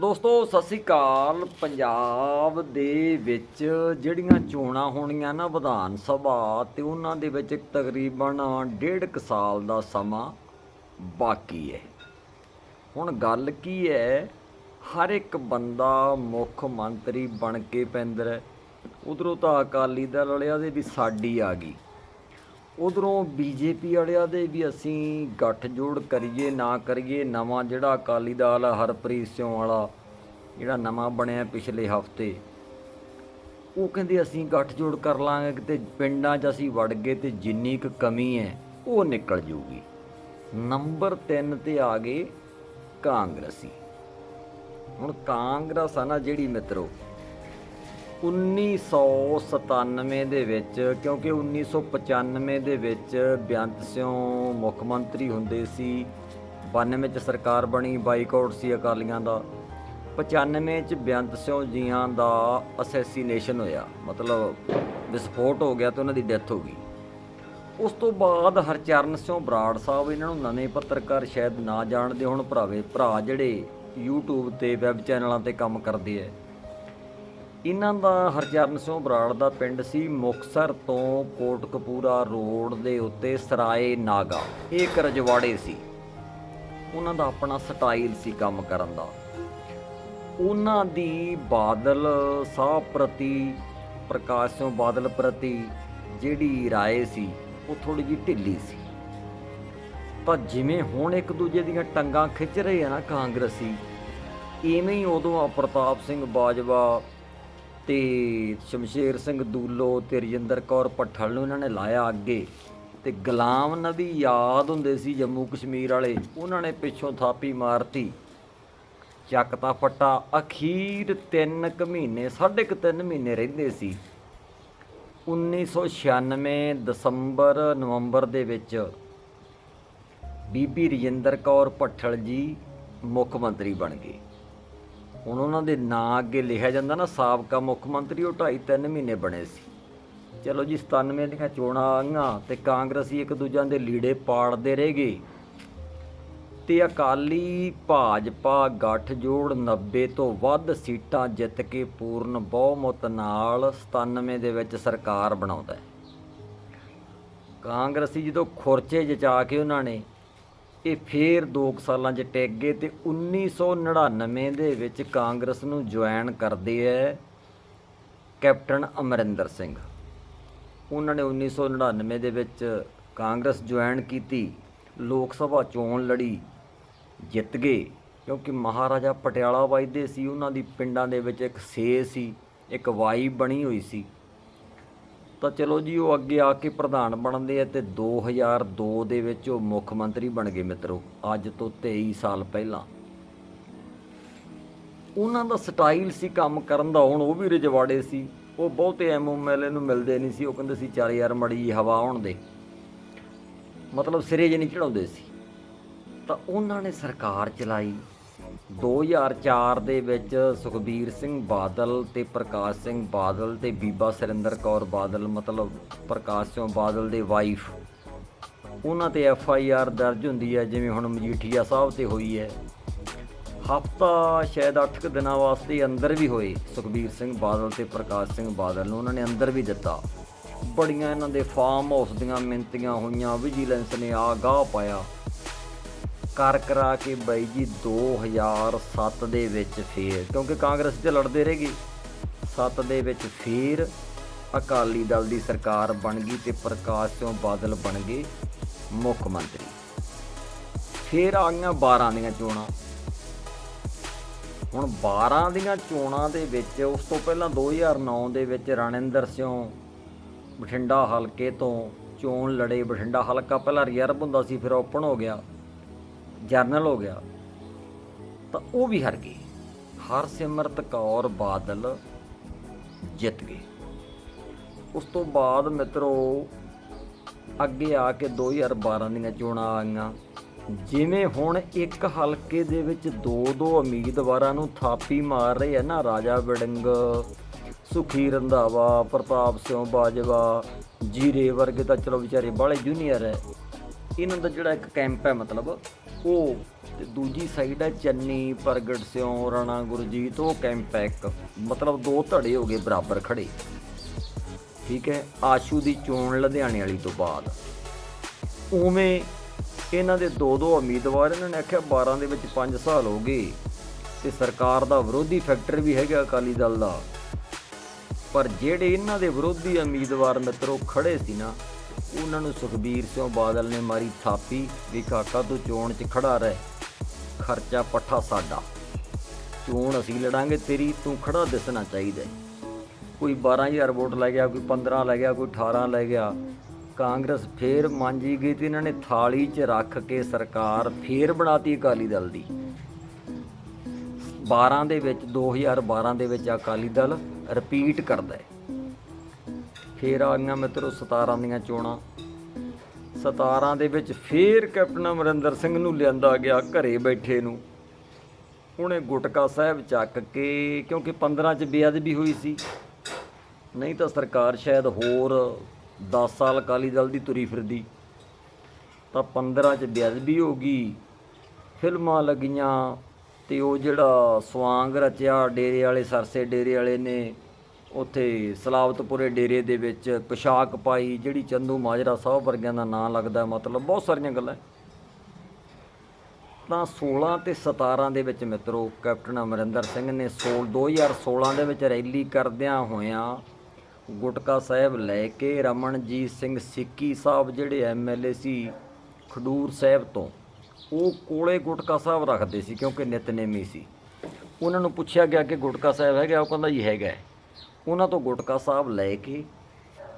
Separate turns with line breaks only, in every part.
ਦੋਸਤੋ, ਸਤਿ ਸ੍ਰੀ ਅਕਾਲ। ਪੰਜਾਬ ਦੇ ਵਿੱਚ ਜਿਹੜੀਆਂ ਚੋਣਾਂ ਹੋਣੀਆਂ ਨਾ ਵਿਧਾਨ ਸਭਾ, ਤੇ ਉਹਨਾਂ ਦੇ ਵਿੱਚ ਤਕਰੀਬਨ ਡੇਢ ਕੁ ਸਾਲ ਦਾ ਸਮਾਂ ਬਾਕੀ ਹੈ। ਹੁਣ ਗੱਲ ਕੀ ਹੈ? ਹਰ ਇੱਕ ਬੰਦਾ ਮੁੱਖ ਮੰਤਰੀ ਬਣ ਕੇ ਪੈਂਦਾ ਹੈ। ਉਧਰੋਂ ਤਾਂ ਅਕਾਲੀ ਦਲ ਵਾਲਿਆਂ ਦੇ ਵੀ ਸਾਡੀ ਆ ਗਈ। ਉਧਰੋਂ ਬੀਜੇਪੀ ਵਾਲਿਆਂ ਦੇ ਵੀ ਅਸੀਂ ਗੱਠਜੋੜ ਕਰੀਏ ਨਾ ਕਰੀਏ ਨਵਾਂ ਜਿਹੜਾ ਅਕਾਲੀ ਦਲ ਆ, ਹਰਪ੍ਰੀਤ ਸਿੰਘ ਵਾਲਾ ਜਿਹੜਾ ਨਵਾਂ ਬਣਿਆ ਪਿਛਲੇ ਹਫ਼ਤੇ ਉਹ ਕਹਿੰਦੇ ਅਸੀਂ ਗੱਠਜੋੜ ਕਰ ਲਾਂਗੇ ਕਿਤੇ ਪਿੰਡਾਂ 'ਚ ਅਸੀਂ ਵੜ ਗਏ ਤੇ ਜਿੰਨੀ ਕੁ ਕਮੀ ਹੈ ਉਹ ਨਿਕਲ ਜੂਗੀ। ਨੰਬਰ 3 ਤੇ ਆ ਗਏ ਕਾਂਗਰਸੀ। ਹੁਣ ਕਾਂਗਰਸ ਆ ਨਾ ਜਿਹੜੀ ਮਿੱਤਰੋ 1997 ਦੇ ਵਿੱਚ, ਕਿਉਂਕਿ 1995 ਦੇ ਵਿੱਚ ਬੇਅੰਤ ਸਿੰਘ ਮੁੱਖ ਮੰਤਰੀ ਹੁੰਦੇ ਸੀ 92 ਚ ਸਰਕਾਰ ਬਣੀ, ਬਾਈਕਾਟ ਸੀ ਅਕਾਲੀਆਂ ਦਾ। 95 ਚ ਬੇਅੰਤ ਸਿੰਘ ਜੀਆਂ ਦਾ ਅਸੈਸੀਨੇਸ਼ਨ ਹੋਇਆ, ਮਤਲਬ ਵਿਸਫੋਟ ਹੋ ਗਿਆ ਤੇ ਉਹਨਾਂ ਦੀ ਡੈਥ ਹੋ ਗਈ। ਉਸ ਤੋਂ ਬਾਅਦ ਹਰਚਰਨ ਸਿੰਘ ਬਰਾੜ ਸਾਹਿਬ, ਇਹਨਾਂ ਨੂੰ ਨਵੇਂ ਪੱਤਰਕਾਰ ਸ਼ਾਇਦ ਨਾ ਜਾਣਦੇ ਹੁਣ ਭਰਾਵੇ, ਭਰਾ ਜਿਹੜੇ YouTube ਤੇ ਵੈਬ ਚੈਨਲਾਂ ਤੇ ਕੰਮ ਕਰਦੇ ਐ ਇਹਨਾਂ ਦਾ ਹਰਚਰਨ ਸਿੰਘ ਬਰਾੜ ਦਾ ਪਿੰਡ ਸੀ ਮੁਕਸਰ ਤੋਂ ਕੋਟਕਪੂਰਾ ਰੋਡ ਦੇ ਉੱਤੇ ਸਰਾਏ ਨਾਗਾ। ਇਹ ਇੱਕ ਰਜਵਾੜੇ ਸੀ। ਉਹਨਾਂ ਦਾ ਆਪਣਾ ਸਟਾਈਲ ਸੀ ਕੰਮ ਕਰਨ ਦਾ। ਉਹਨਾਂ ਦੀ ਬਾਦਲ ਸਾਹਿਬ ਪ੍ਰਤੀ, ਪ੍ਰਕਾਸ਼ ਸਿੰਘ ਬਾਦਲ ਪ੍ਰਤੀ ਜਿਹੜੀ ਰਾਏ ਸੀ, ਉਹ ਥੋੜੀ ਜਿਹੀ ਢਿੱਲੀ ਸੀ। ਤਾਂ ਜਿਵੇਂ ਹੁਣ ਇੱਕ ਦੂਜੇ ਦੀਆਂ ਟੰਗਾਂ ਖਿੱਚ ਰਹੇ ਆ ਨਾ ਕਾਂਗਰਸੀ, ਇਵੇਂ ਹੀ ਉਦੋਂ ਆ ਪ੍ਰਤਾਪ ਸਿੰਘ ਬਾਜਵਾ ਤੇ ਸ਼ਮਸ਼ੇਰ ਸਿੰਘ ਦੂਲੋ ਤੇ ਰਜਿੰਦਰ ਕੌਰ ਪੱਠਲ ਨੂੰ ਇਹਨਾਂ ਨੇ ਲਾਇਆ ਅੱਗੇ। ਤੇ ਗੁਲਾਮ ਨਬੀ ਯਾਦ ਹੁੰਦੇ ਸੀ ਜੰਮੂ ਕਸ਼ਮੀਰ ਵਾਲੇ, ਉਹਨਾਂ ਨੇ ਪਿੱਛੋਂ ਥਾਪੀ ਮਾਰਤੀ। ਚੱਕ ਤਾਂ ਫੱਟਾ, ਅਖੀਰ 3 ਕੁ ਮਹੀਨੇ, ਸਾਢੇ ਕੁ 3 ਮਹੀਨੇ ਰਹਿੰਦੇ ਸੀ। 1996 ਦਸੰਬਰ, ਨਵੰਬਰ ਦੇ ਵਿੱਚ ਬੀਬੀ ਰਜਿੰਦਰ ਕੌਰ ਭੱਠਲ ਜੀ ਮੁੱਖ ਮੰਤਰੀ ਬਣ ਗਏ। ਹੁਣ ਉਹਨਾਂ ਦੇ ਨਾਂ ਅੱਗੇ ਲਿਖਿਆ ਜਾਂਦਾ ਨਾ, ਸਾਬਕਾ ਮੁੱਖ ਮੰਤਰੀ, ਉਹ 2.5 3 ਮਹੀਨੇ ਬਣੇ ਸੀ। ਚਲੋ ਜੀ 97 ਦੀਆਂ ਚੋਣਾਂ ਆਈਆਂ ਤੇ ਕਾਂਗਰਸੀ ਇੱਕ ਦੂਜਿਆਂ ਦੇ ਲੀੜੇ ਪਾੜਦੇ ਰਹਿ ਗਏ। ਤੇ ਅਕਾਲੀ ਭਾਜਪਾ ਗੱਠਜੋੜ 90 ਤੋਂ ਵੱਧ ਸੀਟਾਂ ਜਿੱਤ ਕੇ ਪੂਰਨ ਬਹੁਮਤ ਨਾਲ 97 ਦੇ ਵਿੱਚ ਸਰਕਾਰ ਬਣਾਉਂਦਾ ਹੈ। ਕਾਂਗਰਸੀ ਜਦੋਂ ਖੁਰਚੇ ਜਚਾ ਕੇ ਉਹਨਾਂ ਨੇ ਇਹ ਫੇਰ 2 ਸਾਲਾਂ 'ਚ ਟਿਕ ਗਏ ਤੇ 1999 ਦੇ ਵਿੱਚ ਕਾਂਗਰਸ ਨੂੰ ਜੁਆਇਨ ਕਰਦੇ ਐ ਕੈਪਟਨ ਅਮਰਿੰਦਰ ਸਿੰਘ। ਉਹਨਾਂ ਨੇ 1999 ਦੇ ਵਿੱਚ ਕਾਂਗਰਸ ਜੁਆਇਨ ਕੀਤੀ, ਲੋਕ ਸਭਾ ਚੋਣ ਲੜੀ, ਜਿੱਤ ਗਏ। ਕਿਉਂਕਿ ਮਹਾਰਾਜਾ ਪਟਿਆਲਾ ਵਜਦੇ ਸੀ, ਉਹਨਾਂ ਦੀ ਪਿੰਡਾਂ ਦੇ ਵਿੱਚ ਇੱਕ ਸੇ ਸੀ, ਇੱਕ ਵਾਈ ਬਣੀ ਹੋਈ ਸੀ। ਤਾਂ ਚਲੋ ਜੀ, ਉਹ ਅੱਗੇ ਆ ਕੇ ਪ੍ਰਧਾਨ ਬਣਦੇ ਆ ਤੇ 2002 ਦੇ ਵਿੱਚ ਉਹ ਮੁੱਖ ਮੰਤਰੀ ਬਣ ਗਏ ਮਿੱਤਰੋ, ਅੱਜ ਤੋਂ 23 ਸਾਲ ਪਹਿਲਾਂ। ਉਹਨਾਂ ਦਾ ਸਟਾਈਲ ਸੀ ਕੰਮ ਕਰਨ ਦਾ, ਹੁਣ ਉਹ ਵੀ ਰਜਵਾੜੇ ਸੀ। ਉਹ ਬਹੁਤੇ ਐਮਐਲਏ ਨੂੰ ਮਿਲਦੇ ਨਹੀਂ ਸੀ, ਉਹ ਕਹਿੰਦੇ ਸੀ, ਚੱਲ ਯਾਰ ਮੜੀ ਹਵਾ ਆਉਣ ਦੇ। ਮਤਲਬ ਸਿਰੇ ਜੇ ਨਹੀਂ ਚੜਾਉਂਦੇ ਸੀ। ਤਾਂ ਉਹਨਾਂ ਨੇ ਸਰਕਾਰ ਚਲਾਈ। 2004 ਦੇ ਵਿੱਚ ਸੁਖਬੀਰ ਸਿੰਘ ਬਾਦਲ ਤੇ ਪ੍ਰਕਾਸ਼ ਸਿੰਘ ਬਾਦਲ ਤੇ ਬੀਬਾ ਸਰਿੰਦਰ ਕੌਰ ਬਾਦਲ, ਮਤਲਬ ਪ੍ਰਕਾਸ਼ ਸਿੰਘ ਬਾਦਲ ਦੇ ਵਾਈਫ ਉਹਨਾਂ ਤੇ ਐਫ ਆਈ ਆਰ ਦਰਜ ਹੁੰਦੀ ਹੈ, ਜਿਵੇਂ ਹੁਣ ਮਜੀਠੀਆ ਸਾਹਿਬ ਤੇ ਹੋਈ ਹੈ। ਹਫਤਾ, ਸ਼ਾਇਦ 8 ਦਿਨਾਂ ਵਾਸਤੇ ਅੰਦਰ ਵੀ ਹੋਏ ਸੁਖਬੀਰ ਸਿੰਘ ਬਾਦਲ ਤੇ ਪ੍ਰਕਾਸ਼ ਸਿੰਘ ਬਾਦਲ ਨੂੰ, ਉਹਨਾਂ ਨੇ ਅੰਦਰ ਵੀ ਦਿੱਤਾ। ਬੜੀਆਂ ਇਹਨਾਂ ਦੇ ਫਾਰਮ ਹਾਊਸ ਦੀਆਂ ਮਿੰਤੀਆਂ ਹੋਈਆਂ ਵਿਜੀਲੈਂਸ ਨੇ ਆ ਗਾਹ ਪਾਇਆ। ਕਰ ਕਰਾ ਕੇ ਬਾਈ ਜੀ 2007 ਦੇ ਵਿੱਚ ਫੇਰ, ਕਿਉਂਕਿ ਕਾਂਗਰਸ ਤੇ ਲੜਦੇ ਰਹੇ ਗਏ 7 ਦੇ ਵਿੱਚ ਫੇਰ ਅਕਾਲੀ ਦਲ ਦੀ ਸਰਕਾਰ ਬਣ ਗਈ ਤੇ ਪ੍ਰਕਾਸ਼ ਸਿੰਘ ਬਾਦਲ ਬਣ ਗਏ ਮੁੱਖ ਮੰਤਰੀ। ਫੇਰ ਆ ਗਈਆਂ 12 ਦੀਆਂ ਚੋਣਾਂ। ਹੁਣ 12 ਦੀਆਂ ਚੋਣਾਂ ਦੇ ਵਿੱਚ, ਉਸ ਤੋਂ ਪਹਿਲਾਂ 2009 ਦੇ ਵਿੱਚ ਰਣਿੰਦਰ ਸਿੰਘ ਬਠਿੰਡਾ ਹਲਕੇ ਤੋਂ ਚੋਣ ਲੜੇ। ਬਠਿੰਡਾ ਹਲਕਾ ਪਹਿਲਾਂ ਰਿਜ਼ਰਵ ਹੁੰਦਾ ਸੀ, ਫਿਰ ਓਪਨ ਹੋ ਗਿਆ। ਜਰਨਲ ਹੋ ਗਿਆ, ਤਾਂ ਉਹ ਵੀ ਹਾਰ ਗਏ ਹਰਸਿਮਰਤ ਕੌਰ ਬਾਦਲ ਜਿੱਤ ਗਏ। ਉਸ ਤੋਂ ਬਾਅਦ ਮਿੱਤਰੋ, ਅੱਗੇ ਆ ਕੇ 2012 ਦੀਆਂ ਚੋਣਾਂ ਆਈਆਂ ਜਿਵੇਂ ਹੁਣ ਇੱਕ ਹਲਕੇ ਦੇ ਵਿੱਚ ਦੋ ਦੋ ਉਮੀਦਵਾਰਾਂ ਨੂੰ ਥਾਪੀ ਮਾਰ ਰਹੇ ਆ ਨਾ, ਰਾਜਾ ਵੜਿੰਗ ਸੁਖੀ ਰੰਧਾਵਾ, ਪ੍ਰਤਾਪ ਸਿੰਘ ਬਾਜਵਾ, ਜੀਰੇ ਵਰਗੇ ਤਾਂ ਚਲੋ ਵਿਚਾਰੇ ਬਾਲੇ ਜੂਨੀਅਰ ਹੈ ਇਹਨਾਂ ਦਾ ਜਿਹੜਾ ਇੱਕ ਕੈਂਪ ਹੈ ਮਤਲਬ ਉਹ ਤੇ ਦੂਜੀ ਸਾਈਡ ਹੈ ਚੰਨੀ, ਪ੍ਰਗਟ ਸਿਉ, ਰਾਣਾ ਗੁਰਜੀਤ, ਉਹ ਕੈਂਪ ਹੈ ਇੱਕ। ਮਤਲਬ ਦੋ ਧੜੇ ਹੋ ਗਏ ਬਰਾਬਰ ਖੜੇ। ਠੀਕ ਹੈ, ਆਸ਼ੂ ਦੀ ਚੋਣ ਲੁਧਿਆਣੇ ਵਾਲੀ ਤੋਂ ਬਾਅਦ। ਉਵੇਂ ਇਹਨਾਂ ਦੇ ਦੋ ਦੋ ਉਮੀਦਵਾਰ, ਇਹਨਾਂ ਨੇ ਆਖਿਆ 12 ਦੇ ਵਿੱਚ 5 ਸਾਲ ਹੋ ਗਏ। ਤੇ ਸਰਕਾਰ ਦਾ ਵਿਰੋਧੀ ਫੈਕਟਰ ਵੀ ਹੈਗਾ ਅਕਾਲੀ ਦਲ ਦਾ। ਪਰ ਜਿਹੜੇ ਇਹਨਾਂ ਦੇ ਵਿਰੋਧੀ ਉਮੀਦਵਾਰ ਮਿੱਤਰੋ ਖੜੇ ਸੀ ਨਾ ਉਹਨਾਂ ਨੂੰ ਸੁਖਬੀਰ ਸਿੰਘ ਬਾਦਲ ਨੇ ਮਾਰੀ ਥਾਪੀ, ਵੀ ਕਾਕਾ ਤੂੰ ਚੋਣ 'ਚ ਖੜਾ ਰਹਿ। ਖਰਚਾ ਪੱਠਾ ਸਾਡਾ। ਚੋਣ ਅਸੀਂ ਲੜਾਂਗੇ, ਤੇਰੀ ਤੂੰ ਖੜਾ ਦਿਸਣਾ ਚਾਹੀਦਾ ਹੈ। ਕੋਈ 12000 ਵੋਟ ਲੈ ਗਿਆ, ਕੋਈ 15 ਲੈ ਗਿਆ, ਕੋਈ 18 ਲੈ ਗਿਆ। ਕਾਂਗਰਸ ਫੇਰ ਮਾਂਜੀ ਗਈ ਤੇ ਇਹਨਾਂ ਨੇ ਥਾਲੀ 'ਚ ਰੱਖ ਕੇ ਸਰਕਾਰ ਫੇਰ ਬਣਾਤੀ ਅਕਾਲੀ ਦਲ ਦੀ। 12 ਦੇ ਵਿੱਚ 2012 ਦੇ ਵਿੱਚ ਅਕਾਲੀ ਦਲ ਰਿਪੀਟ ਕਰਦਾ ਹੈ। ਫੇਰ ਆ ਗਈਆਂ ਮਿੱਤਰੋ 17 ਦੀਆਂ ਚੋਣਾਂ। 17 ਦੇ ਵਿੱਚ ਫੇਰ ਕੈਪਟਨ ਅਮਰਿੰਦਰ ਸਿੰਘ ਨੂੰ ਲਿਆਂਦਾ ਗਿਆ ਘਰੇ ਬੈਠੇ ਨੂੰ। ਉਹਨੇ ਗੁਟਕਾ ਸਾਹਿਬ ਚੱਕ ਕੇ, ਕਿਉਂਕਿ 15 ਚ ਬੇਅਦਬੀ ਹੋਈ ਸੀ। ਨਹੀਂ ਤਾਂ ਸਰਕਾਰ ਸ਼ਾਇਦ ਹੋਰ 10 ਸਾਲ ਅਕਾਲੀ ਦਲ ਦੀ ਤੁਰੀ ਫਿਰਦੀ। ਤਾਂ 15 ਚ ਬੇਅਦਬੀ ਹੋ ਗਈ। ਫਿਲਮਾਂ ਲੱਗੀਆਂ ਤੇ ਉਹ ਜਿਹੜਾ ਸਵਾਂਗ ਰਚਿਆ, ਡੇਰੇ ਵਾਲੇ, ਸਰਸੇ ਡੇਰੇ ਵਾਲੇ ਨੇ ਉੱਥੇ ਸਲਾਵਤਪੁਰੇ ਡੇਰੇ ਦੇ ਵਿੱਚ ਪੋਸ਼ਾਕ ਪਾਈ, ਜਿਹੜੀ ਚੰਦੂ ਮਾਜਰਾ ਸਾਹਿਬ ਵਰਗਿਆਂ ਦਾ ਨਾਂ ਲੱਗਦਾ, ਮਤਲਬ ਬਹੁਤ ਸਾਰੀਆਂ ਗੱਲਾਂ। ਤਾਂ 16 ਤੇ 17 ਦੇ ਵਿੱਚ ਮਿੱਤਰੋ, ਕੈਪਟਨ ਅਮਰਿੰਦਰ ਸਿੰਘ ਨੇ 16 2016 ਦੇ ਵਿੱਚ ਰੈਲੀ ਕਰਦਿਆਂ ਹੋਇਆਂ ਗੁਟਕਾ ਸਾਹਿਬ ਲੈ ਕੇ ਰਮਨਜੀਤ ਸਿੰਘ ਸਿੱਕੀ ਸਾਹਿਬ, ਜਿਹੜੇ ਐਮਐਲਏ ਸੀ ਖਡੂਰ ਸਾਹਿਬ ਤੋਂ, ਉਹ ਕੋਲੇ ਗੁਟਕਾ ਸਾਹਿਬ ਰੱਖਦੇ ਸੀ, ਕਿਉਂਕਿ ਨਿਤਨੇਮੀ ਸੀ। ਉਹਨਾਂ ਨੂੰ ਪੁੱਛਿਆ ਗਿਆ ਕਿ ਗੁਟਕਾ ਸਾਹਿਬ ਹੈਗਾ? ਉਹ ਕਹਿੰਦਾ ਜੀ ਹੈਗਾ। ਉਹਨਾਂ ਤੋਂ ਗੁਟਕਾ ਸਾਹਿਬ ਲੈ ਕੇ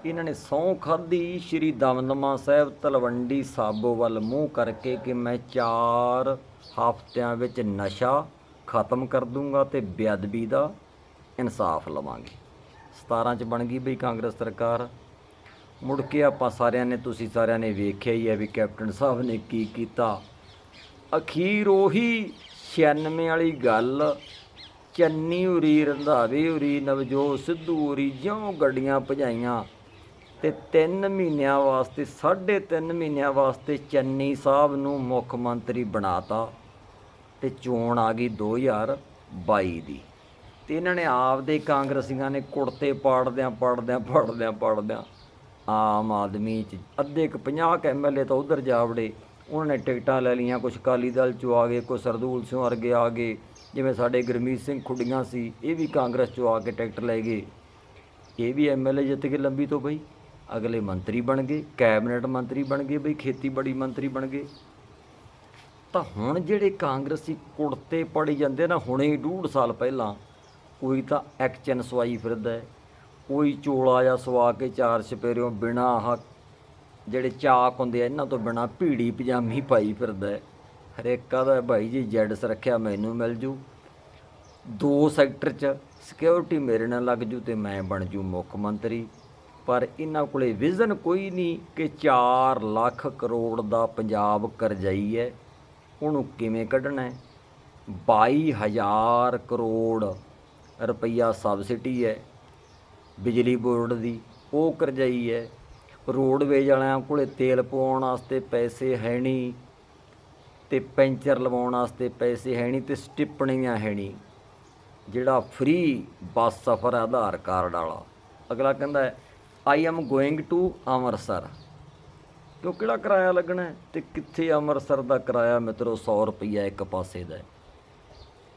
ਇਹਨਾਂ ਨੇ ਸਹੁੰ ਖਾਧੀ, ਸ਼੍ਰੀ ਦਮਦਮਾ ਸਾਹਿਬ ਤਲਵੰਡੀ ਸਾਬੋ ਵੱਲ ਮੂੰਹ ਕਰਕੇ ਕਿ ਮੈਂ 4 ਹਫ਼ਤਿਆਂ ਵਿੱਚ ਨਸ਼ਾ ਖਤਮ ਕਰ ਦੂੰਗਾ ਤੇ ਬੇਅਦਬੀ ਦਾ ਇਨਸਾਫ ਲਵਾਂਗੇ। 17 ਚ ਬਣ ਗਈ ਬਈ ਕਾਂਗਰਸ ਸਰਕਾਰ। ਮੁੜ ਕੇ ਆਪਾਂ ਸਾਰਿਆਂ ਨੇ, ਤੁਸੀਂ ਸਾਰਿਆਂ ਨੇ ਵੇਖਿਆ ਹੀ ਹੈ ਵੀ ਕੈਪਟਨ ਸਾਹਿਬ ਨੇ ਕੀ ਕੀਤਾ। ਅਖੀਰ ਉਹੀ 96 ਵਾਲੀ ਗੱਲ ਚੰਨੀ ਉਰੀ ਰੰਧਾਵੇ, ਉਰੀ ਨਵਜੋਤ ਸਿੱਧੂ, ਉਰੀ ਜਿਉਂ ਗੱਡੀਆਂ ਭਜਾਈਆਂ। ਤੇ 3 ਮਹੀਨਿਆਂ ਵਾਸਤੇ 3.5 ਮਹੀਨਿਆਂ ਵਾਸਤੇ ਚੰਨੀ ਸਾਹਿਬ ਨੂੰ ਮੁੱਖ ਮੰਤਰੀ ਬਣਾਤਾ ਤੇ ਚੋਣ ਆ ਗਈ 2022 ਦੀ। ਤੇ ਇਹਨਾਂ ਨੇ ਆਪਦੇ ਕਾਂਗਰਸੀਆਂ ਨੇ ਕੁੜਤੇ ਪਾੜਦਿਆਂ ਪਾੜਦਿਆਂ ਪਾੜਦਿਆਂ ਪਾੜਦਿਆਂ ਆਮ ਆਦਮੀ ਚ ਅੱਧੇ ਕ 50 ਐਮਐਲਏ ਤਾਂ ਉਧਰ ਜਾ ਵੜੇ। ਉਹਨਾਂ ਨੇ ਟਿਕਟਾਂ ਲੈ ਲਈਆਂ ਕੁਝ ਅਕਾਲੀ ਦਲ ਚੋਂ ਆ ਗਏ ਕੁਝ ਸਰਦੂਲ ਸਿੰਘ ਵਰਗੇ ਆ ਗਏ। ਜਿਵੇਂ ਸਾਡੇ ਗੁਰਮੀਤ ਸਿੰਘ ਖੁੱਡੀਆਂ ਸੀ, ਇਹ ਵੀ ਕਾਂਗਰਸ ਚੋਂ ਆ ਕੇ ਟਿਕਟ ਲੈ ਗਏ। ਇਹ ਵੀ ਐਮਐਲਏ ਜਿੱਤ ਕੇ ਲੰਬੀ ਤੋਂ ਬਈ। ਅਗਲੇ ਮੰਤਰੀ ਬਣ ਗਏ, ਕੈਬਨਿਟ ਮੰਤਰੀ ਬਣ ਗਏ, ਬਈ ਖੇਤੀਬਾੜੀ ਮੰਤਰੀ ਬਣ ਗਏ। ਤਾਂ ਹੁਣ ਜਿਹੜੇ ਕਾਂਗਰਸੀ ਕੁੜਤੇ ਪੜੀ ਜਾਂਦੇ ਨਾ, ਹੁਣੇ ਡੂਢ ਸਾਲ ਪਹਿਲਾਂ, ਕੋਈ ਤਾਂ ਐਕਚਨ ਸਵਾਈ ਫਿਰਦਾ ਹੈ। ਕੋਈ ਚੋਲਾ ਜਾਂ ਸਵਾ ਕੇ ਚਾਰ ਛਪੇਰਿਓਂ ਬਿਨਾ ਆਹ ਜਿਹੜੇ ਚਾਕ ਹੁੰਦੇ ਆ, ਇਹਨਾਂ ਤੋਂ ਬਿਨਾ ਭੀੜੀ ਪਜਾਮੀ ਪਾਈ ਫਿਰਦਾ ਹੈ। ਹਰੇਕਾ ਦਾ ਭਾਈ ਜੀ ਜੈਡਸ ਸੁਰੱਖਿਆ ਮੈਨੂੰ ਮਿਲ ਜੂ। ਦੋ ਸੈਕਟਰ 'ਚ ਸਿਕਿਉਰਿਟੀ ਮੇਰੇ ਨਾਲ ਲੱਗ ਜੂ ਤੇ ਮੈਂ ਬਣ ਜੂ ਮੁੱਖ ਮੰਤਰੀ। ਪਰ ਇਹਨਾਂ ਕੋਲੇ ਵਿਜ਼ਨ ਕੋਈ ਨਹੀਂ ਕਿ 4 ਲੱਖ ਕਰੋੜ ਦਾ ਪੰਜਾਬ ਕਰਜ਼ਾਈ ਹੈ। ਉਹਨੂੰ ਕਿਵੇਂ ਕੱਢਣਾ ਹੈ? 22000 ਕਰੋੜ ਰੁਪਈਆ ਸਬਸਿਡੀ ਹੈ। ਬਿਜਲੀ ਬੋਰਡ ਦੀ ਉਹ ਕਰਜ਼ਾਈ ਹੈ। ਰੋਡਵੇਜ ਵਾਲਿਆਂ ਕੋਲੇ ਤੇਲ ਪਵਾਉਣ ਵਾਸਤੇ ਪੈਸੇ ਹੈ ਨਹੀਂ। ਤੇ ਪੈਂਚਰ ਲਵਾਉਣ ਵਾਸਤੇ ਪੈਸੇ ਹੈ ਨਹੀਂ ਤੇ ਸਟਿੱਪਣੀਆਂ ਹੈ ਨਹੀਂ। ਜਿਹੜਾ ਫ੍ਰੀ ਬੱਸ ਸਫ਼ਰ ਆਧਾਰ ਕਾਰਡ ਵਾਲਾ। ਅਗਲਾ ਕਹਿੰਦਾ ਹੈ I am going to Amritsar. ਕਿਉਂ ਕਿਹੜਾ ਕਿਰਾਇਆ ਲੱਗਣਾ ਹੈ? ਤੇ ਕਿੱਥੇ ਅੰਮ੍ਰਿਤਸਰ ਦਾ ਕਿਰਾਇਆ ਮਿੱਤਰੋ 100 ਰੁਪਈਆ ਇੱਕ ਪਾਸੇ ਦਾ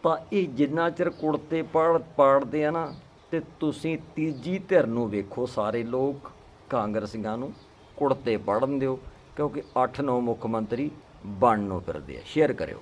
ਤਾਂ ਇਹ ਜਿੰਨਾ ਚਿਰ ਕੁੜਤੇ ਪਾੜ, ਪਾੜਦੇ ਆ ਨਾ, ਤੇ ਤੁਸੀਂ ਤੀਜੀ ਧਿਰ ਨੂੰ ਵੇਖੋ ਸਾਰੇ ਲੋਕ ਕਾਂਗਰਸੀਆਂ ਨੂੰ ਕੁੜਤੇ ਪੜਨ ਦਿਓ, ਕਿਉਂਕਿ 8-9 ਮੁੱਖ ਮੰਤਰੀ ਬਣਨ ਨੂੰ ਫਿਰਦੇ ਆ ਸ਼ੇਅਰ ਕਰਿਓ